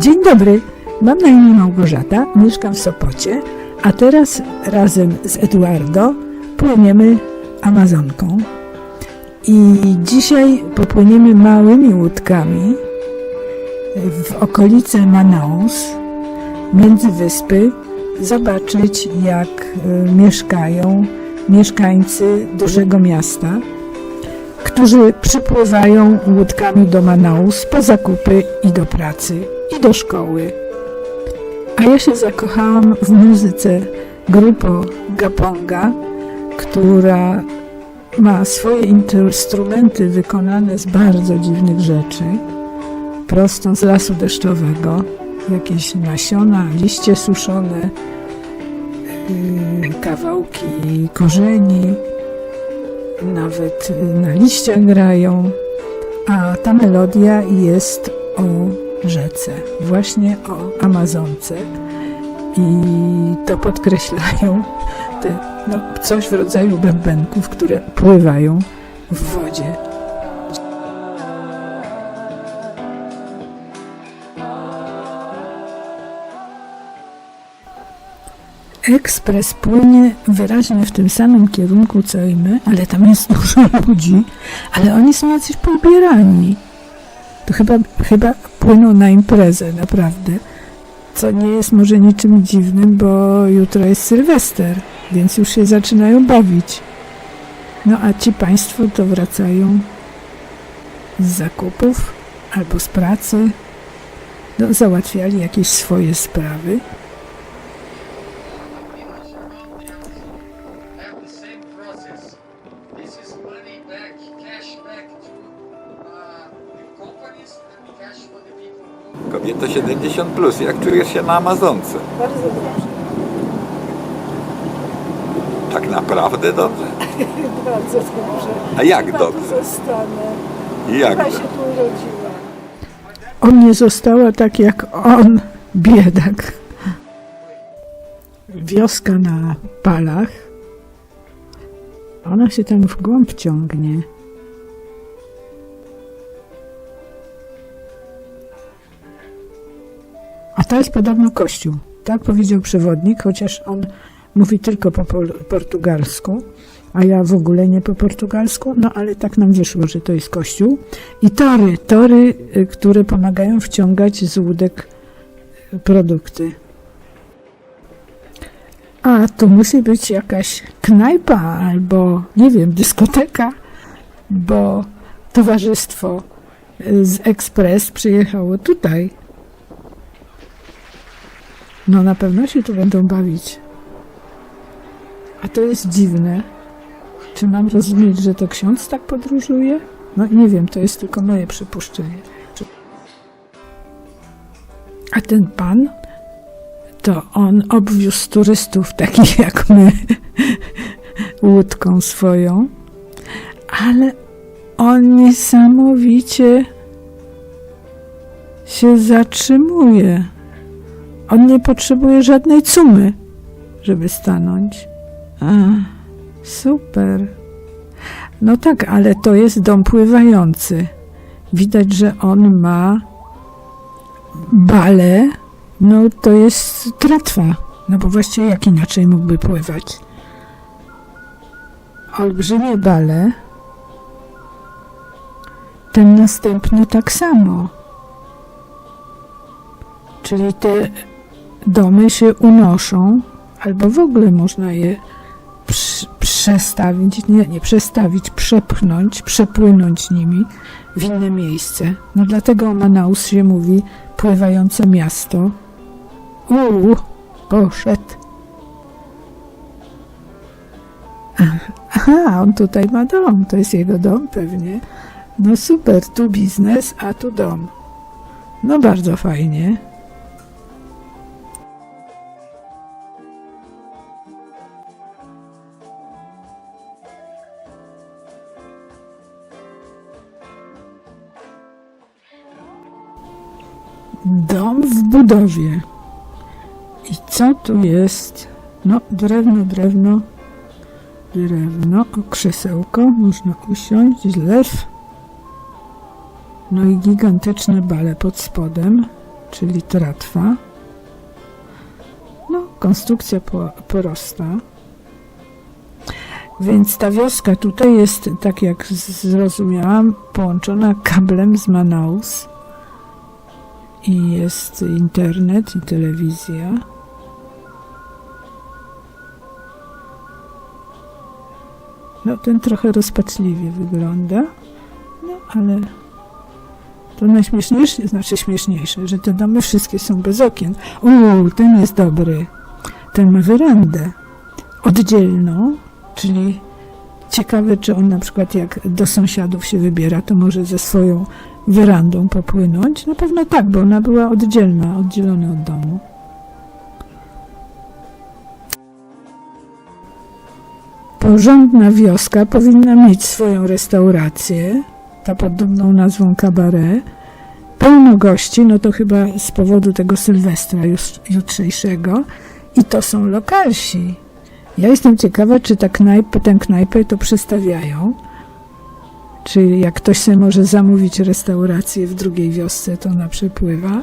Dzień dobry, mam na imię Małgorzata, mieszkam w Sopocie, a teraz razem z Eduardo płyniemy Amazonką. I dzisiaj popłyniemy małymi łódkami w okolice Manaus, między wyspy, zobaczyć jak e, mieszkają mieszkańcy dużego miasta, którzy przypływają łódkami do Manaus po zakupy i do pracy, i do szkoły. A ja się zakochałam w muzyce Grupo Gaponga, która ma swoje instrumenty wykonane z bardzo dziwnych rzeczy, prosto z lasu deszczowego, jakieś nasiona, liście suszone, yy, kawałki korzeni, nawet na liściach grają, a ta melodia jest o rzece, właśnie o Amazonce. I to podkreślają te, no, coś w rodzaju bębenków, które pływają w wodzie. Ekspres płynie wyraźnie w tym samym kierunku co i my, ale tam jest dużo ludzi, ale oni są jacyś poubierani. To chyba, chyba płyną na imprezę, naprawdę. Co nie jest może niczym dziwnym, bo jutro jest Sylwester, więc już się zaczynają bawić. No a ci państwo to wracają z zakupów albo z pracy. No, załatwiali jakieś swoje sprawy. Kobieto 70 plus, jak czujesz się na Amazonce? Bardzo dobrze. Tak naprawdę dobrze. Bardzo dobrze. A jak Chyba dobrze? tu zostanę. Jak Chyba dobrze? się tu urodziła. On nie została tak jak on, biedak. Wioska na palach. Ona się tam w głąb ciągnie. A to jest podobno kościół. Tak powiedział przewodnik, chociaż on mówi tylko po portugalsku, a ja w ogóle nie po portugalsku, no ale tak nam wyszło, że to jest kościół. I tory, tory, y, które pomagają wciągać z łódek y, produkty. A tu musi być jakaś knajpa albo, nie wiem, dyskoteka, bo towarzystwo y, z Ekspres przyjechało tutaj. No na pewno się tu będą bawić. A to jest dziwne. Czy mam rozumieć, że to ksiądz tak podróżuje? No nie wiem, to jest tylko moje przypuszczenie. A ten pan, to on obwiózł turystów takich jak my łódką swoją, ale on niesamowicie się zatrzymuje. On nie potrzebuje żadnej cumy, żeby stanąć. A, super. No tak, ale to jest dom pływający. Widać, że on ma bale. No to jest tratwa. No bo właściwie jak inaczej mógłby pływać? Olbrzymie bale. Ten następny tak samo. Czyli te domy się unoszą, albo w ogóle można je przestawić, nie, nie przestawić, przepchnąć, przepłynąć nimi w inne miejsce. No dlatego o Manaus się mówi pływające miasto. Uuu, poszedł. Aha, on tutaj ma dom, to jest jego dom pewnie. No super, tu biznes, a tu dom. No bardzo fajnie. Dom w budowie. I co tu jest? No, drewno, drewno, drewno, krzesełko, można usiąść, zlew. No i gigantyczne bale pod spodem. czyli tratwa. No, konstrukcja prosta. Więc ta wioska tutaj jest, tak jak zrozumiałam, połączona kablem z Manaus. I jest internet i telewizja. No, ten trochę rozpaczliwie wygląda. No, ale to najśmieszniejsze, znaczy śmieszniejsze, że te domy wszystkie są bez okien. Uuu, ten jest dobry. Ten ma werandę oddzielną, czyli ciekawe, czy on na przykład jak do sąsiadów się wybiera, to może ze swoją werandą popłynąć. Na pewno tak, bo ona była oddzielna, oddzielona od domu. Porządna wioska powinna mieć swoją restaurację, ta pod dumną nazwą kabaret. Pełno gości, no to chyba z powodu tego Sylwestra już, jutrzejszego. I to są lokalsi. Ja jestem ciekawa, czy ta knajpa, tę knajpę to przestawiają. Czy jak ktoś sobie może zamówić restaurację w drugiej wiosce, to ona przepływa.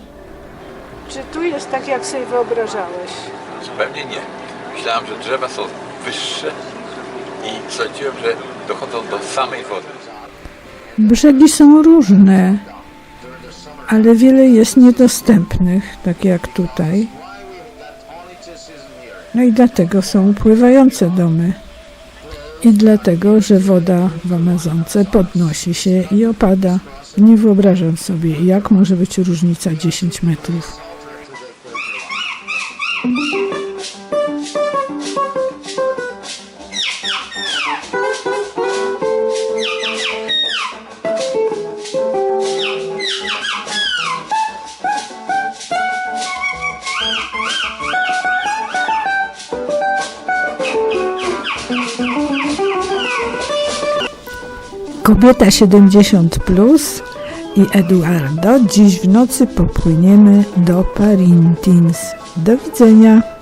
Czy tu jest tak, jak sobie wyobrażałeś? Zupełnie nie. Myślałem, że drzewa są wyższe i sądziłem, że dochodzą do samej wody. Brzegi są różne, ale wiele jest niedostępnych, tak jak tutaj. No i dlatego są pływające domy. I dlatego, że woda w Amazonce podnosi się i opada. Nie wyobrażam sobie, jak może być różnica 10 metrów. Kobieta 70 plus i Eduardo. Dziś w nocy popłyniemy do Parintins. Do widzenia.